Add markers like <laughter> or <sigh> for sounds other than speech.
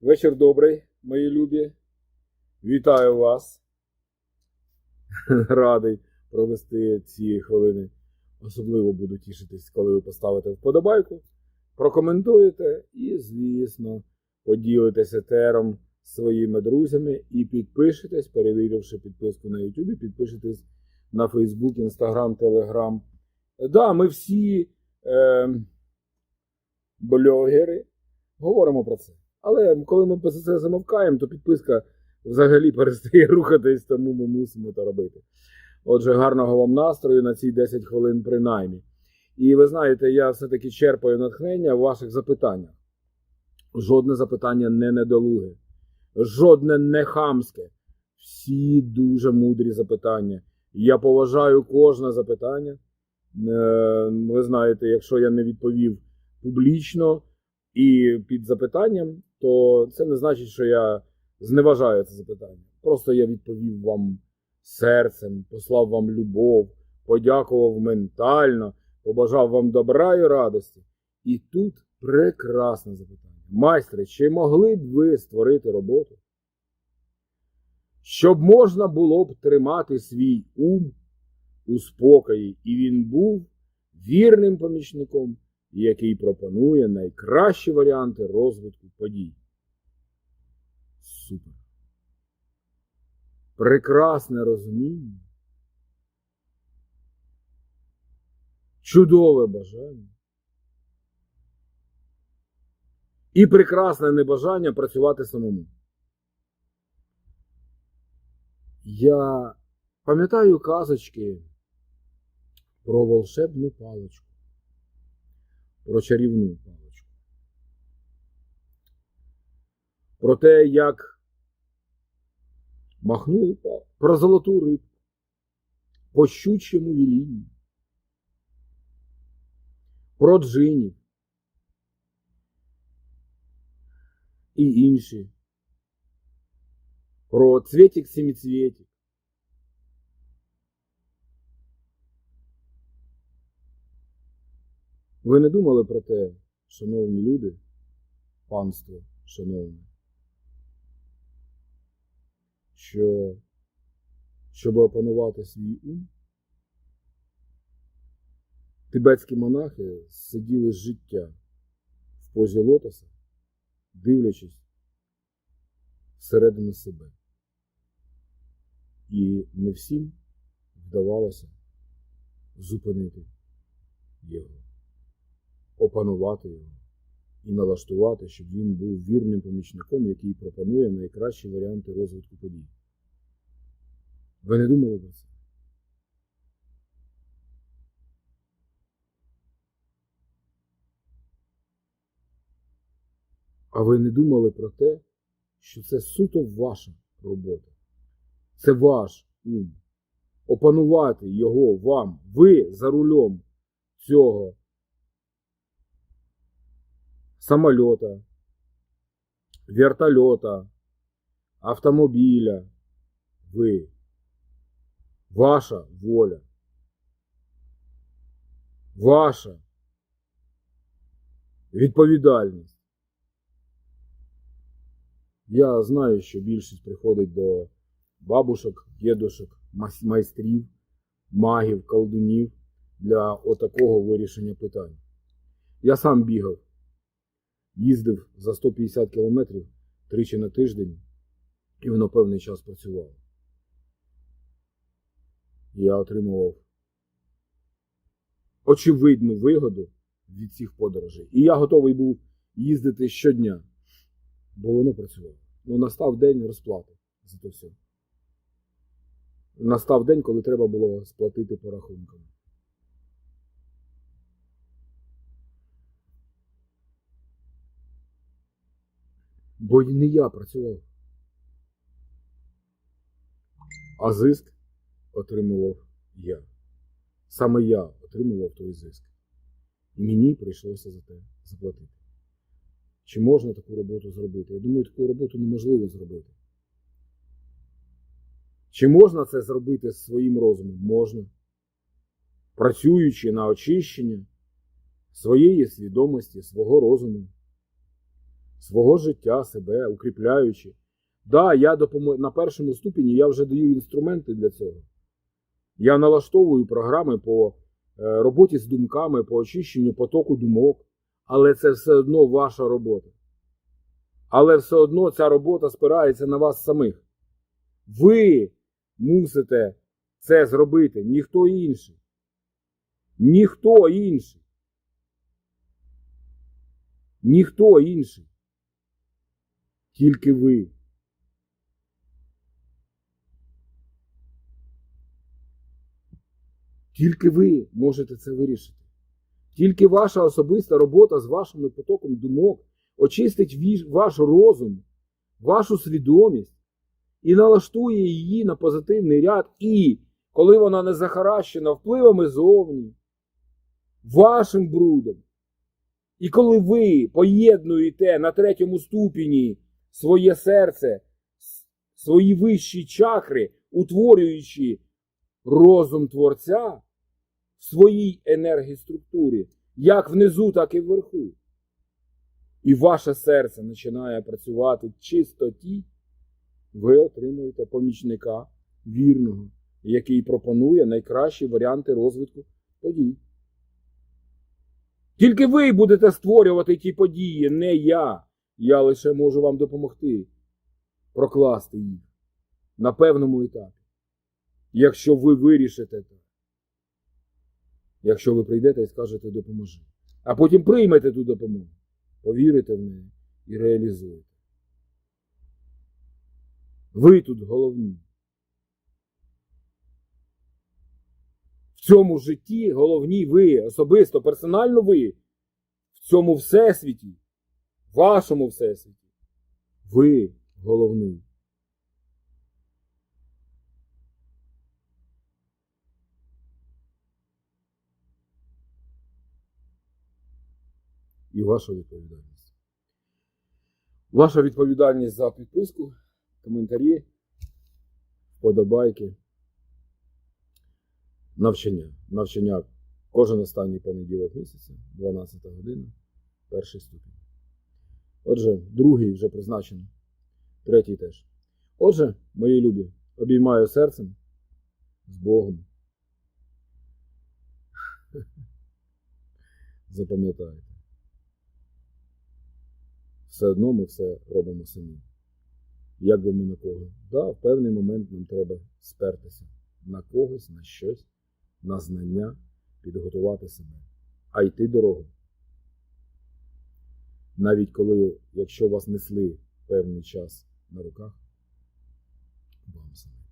Вечір добрий, мої любі. Вітаю вас. <laughs> Радий провести ці хвилини. Особливо буду тішитись, коли ви поставите вподобайку, прокоментуєте і, звісно, поділитесь етером з своїми друзями і підпишетесь, перевіривши підписку на YouTube, підпишетесь на Facebook, Instagram, Telegram. Да, ми всі е, блогери говоримо про це. Але коли ми за це замовкаємо, то підписка взагалі перестає <laughs> рухатись, тому ми мусимо це робити. Отже, гарного вам настрою на ці 10 хвилин принаймні. І ви знаєте, я все-таки черпаю натхнення в ваших запитаннях. Жодне запитання не недолуге, жодне не хамське. Всі дуже мудрі запитання. Я поважаю кожне запитання. Е, Ви знаєте, якщо я не відповів публічно і під запитанням, то це не значить, що я зневажаю це запитання. Просто я відповів вам серцем, послав вам любов, подякував ментально, побажав вам добра і радості. І тут прекрасне запитання. Майстре, чи могли б ви створити роботу? Щоб можна було б тримати свій ум у спокої, і він був вірним помічником, який пропонує найкращі варіанти розвитку подій. Супер. Прекрасне розуміння. Чудове бажання. І прекрасне небажання працювати самому. Я пам'ятаю казочки про волшебну паличку, про чарівну паличку. Про те, як махнули про золоту рибку по щучому вілінню, про джинів і інші, про цвітик семицвітик. Ви не думали про те, шановні люди, панство, шановне, що щоб опанувати свій ум, тибетські монахи сиділи з життя в позі лотоса, дивлячись всередину себе. І не всім вдавалося зупинити його, опанувати його і налаштувати, щоб він був вірним помічником, який пропонує найкращі варіанти розвитку подій. Ви не думали про це? А ви не думали про те, що це суто ваша робота. Це ваш ум. Опанувати його вам. Ви за рулем цього самольота, вертольота, автомобіля. Ви. Ваша воля. Ваша відповідальність. Я знаю, що більшість приходить до бабушок, дідушок, майстрів, магів, колдунів для отакого вирішення питань. Я сам бігав, їздив за 150 кілометрів тричі на тиждень, і воно певний час працювало. Я отримував очевидну вигоду від цих подорожей. І я готовий був їздити щодня бо воно працювало. Ну, настав день розплати за то все. Настав день, коли треба було сплатити по рахункам. Бо не я працював. А зиск отримував я. Саме я отримував той зиск. І мені прийшлося за те заплатити. Чи можна таку роботу зробити? Я думаю, таку роботу неможливо зробити. Чи можна це зробити з своїм розумом? Можна. Працюючи на очищення своєї свідомості, свого розуму, свого життя, себе, укріпляючи. Да, я допомо... на першому ступені я вже даю інструменти для цього. Я налаштовую програми по е, роботі з думками, по очищенню потоку думок, але це все одно ваша робота. Але все одно ця робота спирається на вас самих. Ви мусите це зробити, ніхто інший. Ніхто інший. Ніхто інший. Тільки ви. Тільки ви можете це вирішити. Тільки ваша особиста робота з вашим потоком думок очистить ваш розум, вашу свідомість і налаштує її на позитивний ряд. І коли вона не захаращена впливами зовні, вашим брудом, і коли ви поєднуєте на третьому ступені своє серце, свої вищі чакри, утворюючи розум Творця в своїй енергіструктурі, як внизу, так і вверху. І ваше серце починає працювати в чистоті, ви отримуєте помічника вірного, який пропонує найкращі варіанти розвитку подій. Тільки ви будете створювати ті події, не я. Я лише можу вам допомогти прокласти їх на певному етапі. Якщо ви вирішите це, якщо ви прийдете і скажете допоможи, а потім приймете ту допомогу, повірите в неї і реалізуєте. Ви тут головні. В цьому житті головні ви, особисто, персонально ви, в цьому всесвіті, вашому всесвіті. Ви головний. І ваша відповідальність. Ваша відповідальність за підписку, коментарі, вподобайки, навчання. Навчання кожен останній понеділок місяця, 12 година, перший ступінь. Отже, другий вже призначено, третій теж. Отже, мої любі, обіймаю серцем з Богом. <laughs> Запам'ятайте. Все одно ми все робимо самі. Як би ми на кого? Да, в певний момент нам треба спертися на когось, на щось, на знання, підготувати себе, а йти дорогу. Навіть коли, якщо вас несли певний час на руках, вам самим.